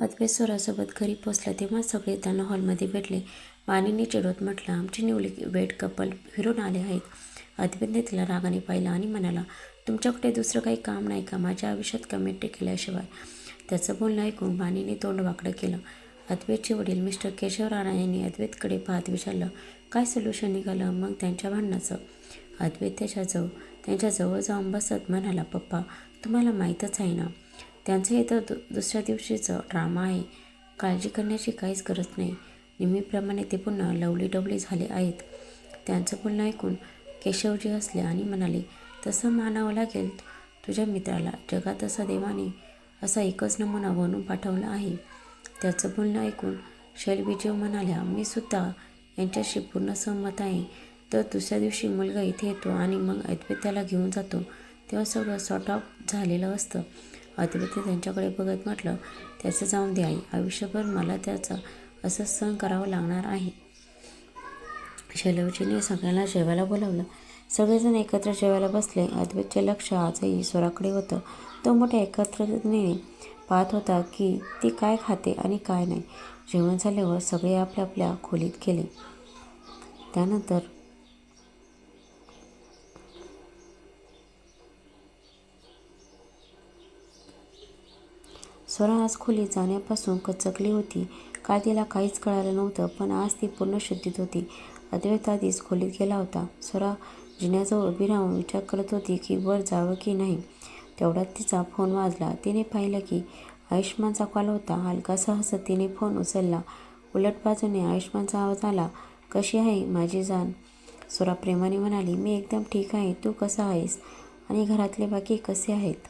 अद्वैत स्वरासोबत घरी पोचला तेव्हा सगळे त्यांना हॉलमध्ये भेटले. वाणीने चिडवत म्हटलं आमचे न्यूली वेट कपल फिरून आले आहेत. अद्वैतने तिला रागाने पाहिलं आणि म्हणाला तुमच्याकडे दुसरं काही काम नाही का? माझ्या आयुष्यात कमेंट केल्याशिवाय. त्याचं बोलणं ऐकून वाणीने तोंड वाकडं केलं. अद्वैतचे वडील मिस्टर केशव राणा यांनी अद्वैतकडे पाहत विचारलं काय सोल्युशन निघालं? मग त्यांच्या भांडणाचं? अद्वैत त्याच्याजवळ त्यांच्याजवळ जाऊन बसत म्हणाला पप्पा तुम्हाला माहीतच आहे ना त्यांचं हे तर दु दुसऱ्या दिवशीचं ड्रामा आहे. काळजी करण्याची काहीच गरज नाही. नेहमीप्रमाणे ते पुन्हा लवली डवली झाले आहेत. त्यांचं बोलणं ऐकून केशवजी हसले आणि म्हणाले तसं मानावं लागेल तुझ्या मित्राला. जगात असा देवाने असा एकच नमुना बनून पाठवला आहे. त्याचं बोलणं ऐकून शैलबीजीव म्हणाल्या मी सुद्धा यांच्याशी पूर्ण सहमत आहे. तर दुसऱ्या दिवशी मुलगा इथे येतो आणि मग अद्वैत घेऊन जातो. तेव्हा सगळं सॉर्ट ऑफ झालेलं असतं. अद्वैत त्यांच्याकडे बघत म्हटलं त्याचं जाऊन दे आई आयुष्यभर मला त्याचा असं सहन करावं लागणार आहे. शैलवजीने सगळ्यांना जेवायला बोलावलं. सगळेजण एकत्र जेवायला बसले. अद्वैतचे लक्ष आजही स्वराकडे होतं. तो मोठ्या एकत्रतेने पाहत होता की ती काय खाते आणि काय नाही. जेवण झाल्यावर सगळे आपल्या आपल्या खोलीत गेले. त्यानंतर स्वरा आज खोलीत जाण्यापासून कचकली होती. काल तिला काहीच कळालं नव्हतं पण आज ती पूर्ण शुद्धीत होती. अद्वैत आधीच खोलीत गेला होता. स्वरा जिन्याजवळ उभी राहून विचार करत होती की वर जावं की नाही. तेवढ्यात तिचा फोन वाजला. तिने पाहिलं की आयुष्मानचा कॉल होता. हलकासा हसत तिने फोन उचलला. उलट बाजूने आयुष्मानचा आवाज आला कशी आहे माझी जान? स्वरा प्रेमाने म्हणाली मी एकदम ठीक आहे. तू कसा आहेस? आणि घरातले बाकी कसे आहेत?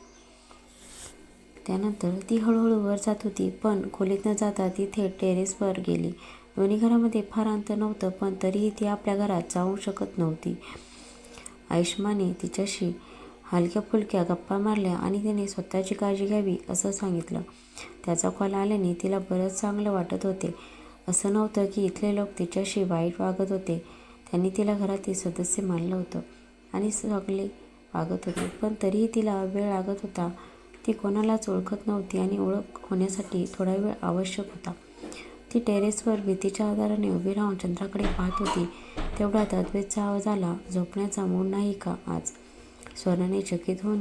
त्यानंतर ती हळूहळू वर जात होती पण खोलीत न जाता ती थेट टेरेसवर गेली. दोन्ही घरामध्ये फार अंतर नव्हतं पण तरीही ती आपल्या घरात जाऊ शकत नव्हती. आयुष्माने तिच्याशी हलक्या फुलक्या गप्पा मारल्या आणि तिने स्वतःची काळजी घ्यावी असं सांगितलं. त्याचा कॉल आल्याने तिला बरंच चांगलं वाटत होते. असं नव्हतं की इथले लोक तिच्याशी वाईट वागत होते. त्यांनी तिला घरातील सदस्य मानलं होतं आणि सगळे वागत होते पण तरीही तिला वेळ लागत होता. ती कोणालाच ओळखत नव्हती आणि ओळख होण्यासाठी थोडा वेळ आवश्यक होता. ती टेरेसवर भीतीच्या आधाराने उभी राहून चंद्राकडे पाहत होती. तेवढ्यात अद्वैतचा आवाज आला झोपण्याचा मूड नाही का आज? स्वराने चकित होऊन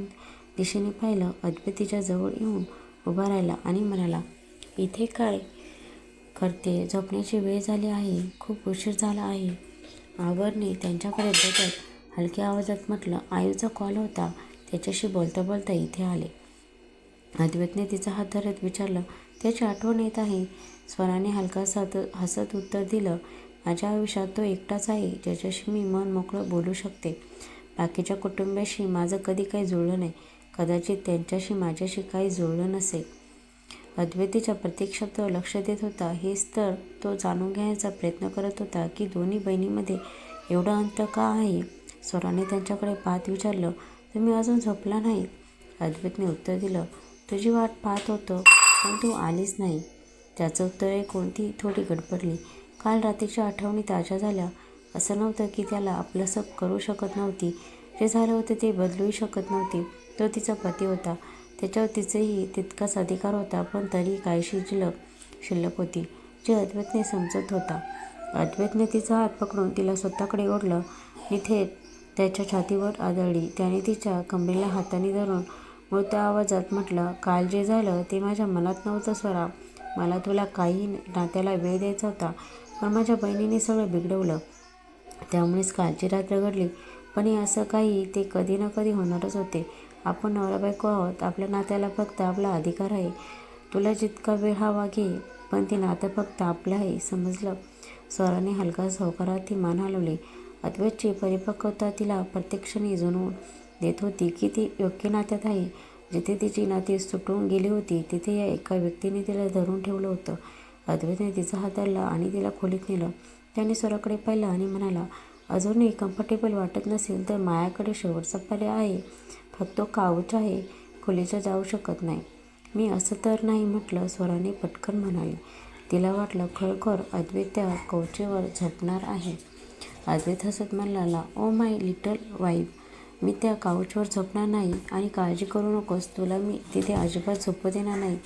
दिशेने पाहिलं अद्वैत तिच्या जवळ येऊन उभा राहिला आणि म्हणाला इथे काय करते? झोपण्याची वेळ झाली आहे खूप उशीर झाला आहे. आवरने त्यांच्याकडे बघत हलक्या आवाजात म्हटलं आयूचा कॉल होता. त्याच्याशी बोलता बोलता इथे आले. अद्वैतने तिचा हात धरत विचारलं त्याची आठवण येत आहे. स्वराने हलकासा हसत उत्तर दिलं माझ्या आयुष्यात तो एकटाच आहे ज्याच्याशी मी मन मोकळं बोलू शकते. बाकीच्या कुटुंबाशी माझं कधी काही जुळलं नाही. कदाचित त्यांच्याशी माझ्याशी काही जुळलं नसेल. अद्वैतीच्या प्रत्येक शब्दावर लक्ष देत होता. हेच तर तो जाणून घेण्याचा प्रयत्न करत होता की दोन्ही बहिणीमध्ये एवढं अंतर का आहे? स्वराने त्यांच्याकडे पाहत विचारलं तुम्ही अजून झोपला नाही? अद्वैतने उत्तर दिलं तुझी वाट पाहत होतो पण तू आलीच नाही. त्याचं उत्तर ऐकून ती थोडी गडबडली. काल रात्रीच्या आठवणी ताज्या झाल्या. असं नव्हतं की त्याला आपलंसं करू शकत नव्हती. जे झालं होतं ते बदलूही शकत नव्हती. तो तिचा पती होता. त्याच्यावर तिचेही तितकाच अधिकार होता पण तरी काहीशी शिल्लक शिल्लक होती जे अद्वैतने समजत होता. अद्वैतने तिचा हात पकडून तिला स्वतःकडे ओढलं. आणि थेट त्याच्या छातीवर आदळली. त्याने तिच्या कमरेला हाताने धरून मोठ्या आवाजात म्हटलं काल जे झालं ते माझ्या मनात नव्हतं स्वरा मला तुला काही नात्याला वेळ द्यायचा होता पण माझ्या बहिणीने सगळं बिघडवलं. त्यामुळेच कालची रात्र घडली. पण हे असं काही ते कधी ना कधी होणारच होते. आपण नवरा बायको आहोत आपल्या नात्याला फक्त आपला अधिकार आहे. तुला जितका वेळ हवा घे पण ते नातं फक्त आपलं आहे समजलं. स्वराने हलका ती मान हलवली. अद्वैतची परिपक्वता तिला प्रत्यक्षाने जुनवून देत होती की ती योग्य नात्यात आहे. जिथे तिची नाती सुटून गेली होती तिथे या एका व्यक्तीने तिला धरून ठेवलं होतं. अद्वैतने तिचा हात धरला आणि तिला खोलीत नेलं. त्याने स्वराकडे पाहिलं आणि म्हणाला अजूनही कम्फर्टेबल वाटत नसेल तर मायाकडे शेवटचा पर्याय आहे. फक्त तो काऊच आहे? खोलीच्या जाऊ शकत नाही. मी असं तर नाही म्हटलं. स्वराने पटकन म्हणाले. तिला वाटलं खरोखर अद्वैत त्या कौचेवर झोपणार आहे. अद्वैत हसत म्हणाला ओ माय लिटल वाईफ मी त्या काउचवर झोपणार नाही आणि काळजी करू नकोस तुला मी तिथे अजिबात झोपू देणार नाही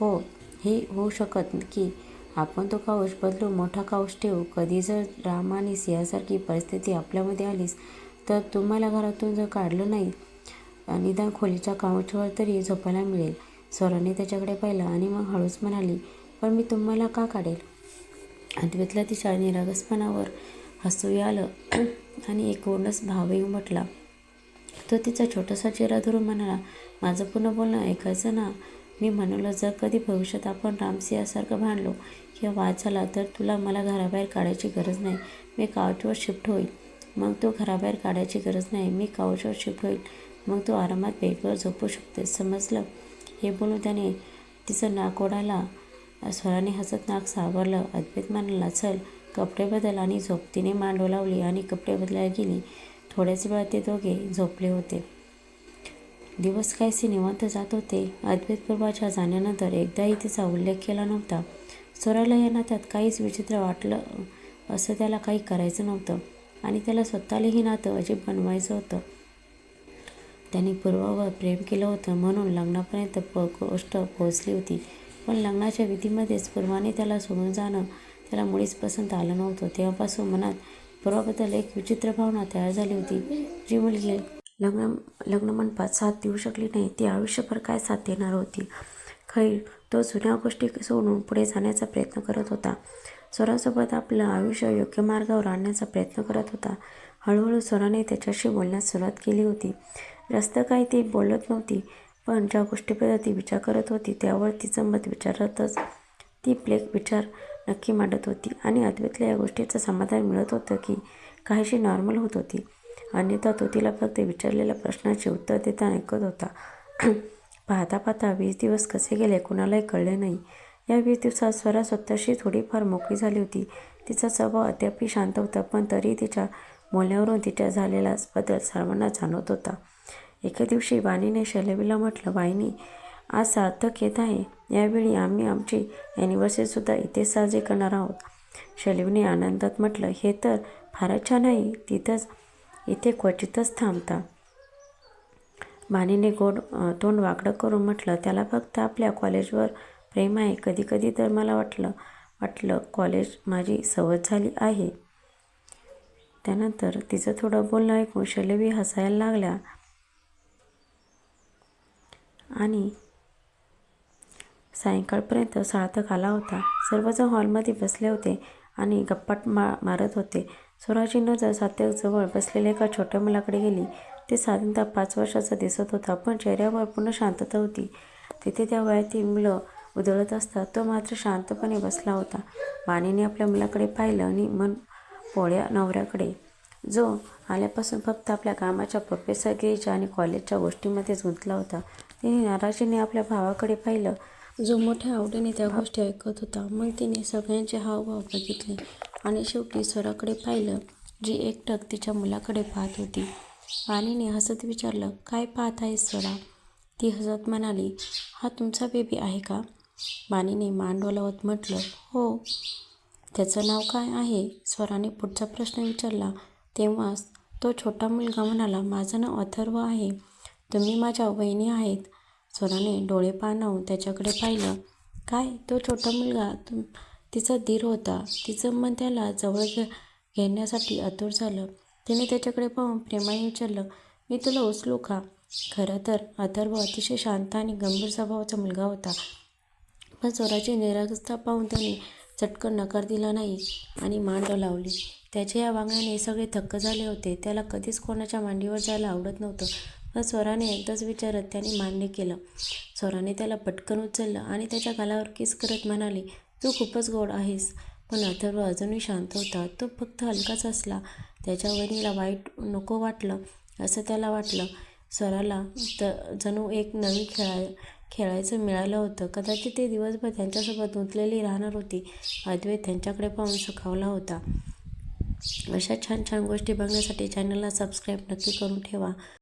हो हे होऊ शकत की आपण तो काउच बदलू मोठा काउच ठेवू. कधी जर राम आणि सिंहासारखी परिस्थिती आपल्यामध्ये आलीस तर तुम्हाला घरातून जर काढलं नाही निदान खोलीच्या काउचवर तरी झोपायला मिळेल. स्वराने त्याच्याकडे पाहिलं आणि मग हळूच म्हणाली, पण मी तुम्हाला का काढेल? अद्वैतला तिच्या निरागसपणावर हसूही आलं आणि एक भावही उमटला. तो तिचा छोटासा चेहरा धरून म्हणाला, माझं पूर्ण बोलणं ऐकायचं ना? मी म्हणालो, जर कधी भविष्यात आपण रामसिंहासारखं भांडलो किंवा वाद झाला तर तुला मला घराबाहेर काढायची गरज नाही. मी काउचवर शिफ्ट होईल मग तू घराबाहेर काढायची गरज नाही. मी काउचवर शिफ्ट होईल मग तू आरामात बेडवर झोपू शकते समजलं? हे बोलून त्याने तिचं नाक ओढायला. स्वराने हसत नाक सावरलं. अद्वैत म्हणाला, चल कपडे बदल आणि झोपतीने तिने लावली आणि कपडे बदलायला गेली. थोड्याच वेळात ते दोघे झोपले होते. दिवस काहीसे निवांत जात होते. अद्वैत पूर्वाच्या जाण्यानंतर एकदाही तिचा उल्लेख केला नव्हता. स्वराला या नात्यात काहीच विचित्र वाटलं असं त्याला काही करायचं नव्हतं आणि त्याला स्वतःलाही नातं अजीब बनवायचं होतं. त्याने पूर्वावर प्रेम केलं होतं म्हणून लग्नापर्यंत गोष्ट पोहोचली होती. पण लग्नाच्या विधीमध्येच पूर्वाने त्याला सोडून जाणं त्याला मुळीच पसंत आलं नव्हतं. तेव्हापासून मनात पुराबद्दल एक विचित्र भावना तयार झाली होती. जी मुलगी लग्न लग्न मंडपात साथ देऊ शकली नाही ती आयुष्यभर काय साथ देणार होती? खैर, तो जुन्या गोष्टी सोडून पुढे जाण्याचा प्रयत्न करत होता. स्वरासोबत आपलं आयुष्य योग्य मार्गावर आणण्याचा प्रयत्न करत होता. हळूहळू स्वराने त्याच्याशी बोलण्यास सुरुवात केली होती. जास्त काही ती बोलत नव्हती, पण ज्या गोष्टीबद्दल ती विचार करत होती त्यावर तिचं मत विचारतच ती प्लेक विचार नक्की मांडत होती आणि अद्वैतला या गोष्टीचं समाधान मिळत होतं की काहीशी नॉर्मल होत होती. अन्यथा तो तिला फक्त विचारलेल्या प्रश्नाचे उत्तर देता ऐकत होता. पाहता पाहता वीस दिवस कसे गेले कुणालाही कळले नाही. या वीस दिवसात स्वरा स्वतःशी थोडीफार मोकळी झाली होती. तिचा स्वभाव अद्यापही शांत होता, पण तरी तिच्या बोलण्यावरून तिच्या झालेला बदल सर्वांना जाणवत होता. एके दिवशी वाणीने शैलवीला म्हटलं, वाहिनी, आज सार्थक येत आहे. यावेळी आम्ही आमची ॲनिव्हर्सरीसुद्धा इथे साजरी करणार आहोत. शलीवने आनंदात म्हटलं, हे तर फारच छान आहे. तिथंच इथे क्वचितच थांबता. वाणीने गोड तोंड वाकडं करून म्हटलं, त्याला फक्त आपल्या कॉलेजवर प्रेम आहे. कधी कधी तर मला वाटलं वाटलं कॉलेज माझी सवत झाली आहे. त्यानंतर तिचं थोडं बोलणं ऐकून शलवी हसायला लागल्या आणि सायंकाळपर्यंत सार्थक आला होता. सर्वजण हॉलमध्ये बसले होते आणि गप्पाट मा मारत होते. स्वराची नजर सात्यकजवळ बसलेल्या एका छोट्या मुलाकडे गेली. ते साधारणतः पाच वर्षाचा दिसत होता, पण चेहऱ्यावर पूर्ण शांतता होती. तिथे त्या वयातील मुलं उधळत असतात, तो मात्र शांतपणे बसला होता. वाणीने आपल्या मुलाकडे पाहिलं आणि मन पोळ्या नवऱ्याकडे, जो आल्यापासून फक्त आपल्या कामाच्या, प्रोफेसरगिरीच्या आणि कॉलेजच्या गोष्टीमध्येच गुंतला होता. तिने नाराजीने आपल्या भावाकडे पाहिलं, जो मोठ्या आवडीने त्या गोष्टी ऐकत होता. मग तिने सगळ्यांचे हावभाव बघितले आणि शेवटी स्वराकडे पाहिलं, जी एकटक तिच्या मुलाकडे पाहत होती. वाणीने हसत विचारलं, काय पाहत आहेस स्वरा? ती हसत म्हणाली, हा तुमचा बेबी आहे का? वाणीने मान डोलावत म्हटलं, हो. त्याचं नाव काय आहे? स्वराने पुढचा प्रश्न विचारला तेव्हाच तो छोटा मुलगा म्हणाला, माझं नाव अथर्व आहे. तुम्ही माझ्या वहिनी आहेत स्वराने डोळे पाणावून त्याच्याकडे पाहिलं. काय? तो छोटा मुलगा तुम तिचा धीर होता. तिचं मन त्याला जवळ घेण्यासाठी आतुर झालं. तिने त्याच्याकडे पाहून प्रेमाने विचारलं, मी तुला उचलू का? खरं तर अथर्व अतिशय शांत आणि गंभीर स्वभावाचा मुलगा होता. पण स्वराची निरागसता पाहून त्याने चटकन नकार दिला नाही आणि मान डोलावली. त्याच्या या वागण्याने सगळे थक्क झाले होते. त्याला कधीच कोणाच्या मांडीवर जायला आवडत नव्हतं, स्वराने एकदाच विचारत त्याने मान्य केलं. स्वराने त्याला पटकन उचललं आणि त्याच्या गालावर किस करत म्हणाली, तू खूपच गोड आहेस. पण अथर्व अजूनही शांत होता. तो फक्त हलकाच असला त्याच्या वहिनीला वाईट नको वाटलं असं त्याला वाटलं. स्वराला जणू एक नवीन खेळायचं मिळालं होतं. कदाचित ते दिवसभर त्यांच्यासोबत गुंतलेली राहणार होती. अद्वैत त्यांच्याकडे पाहून सुखावला होता. अशा छान छान गोष्टी बघण्यासाठी चॅनलला सबस्क्राईब नक्की करून ठेवा.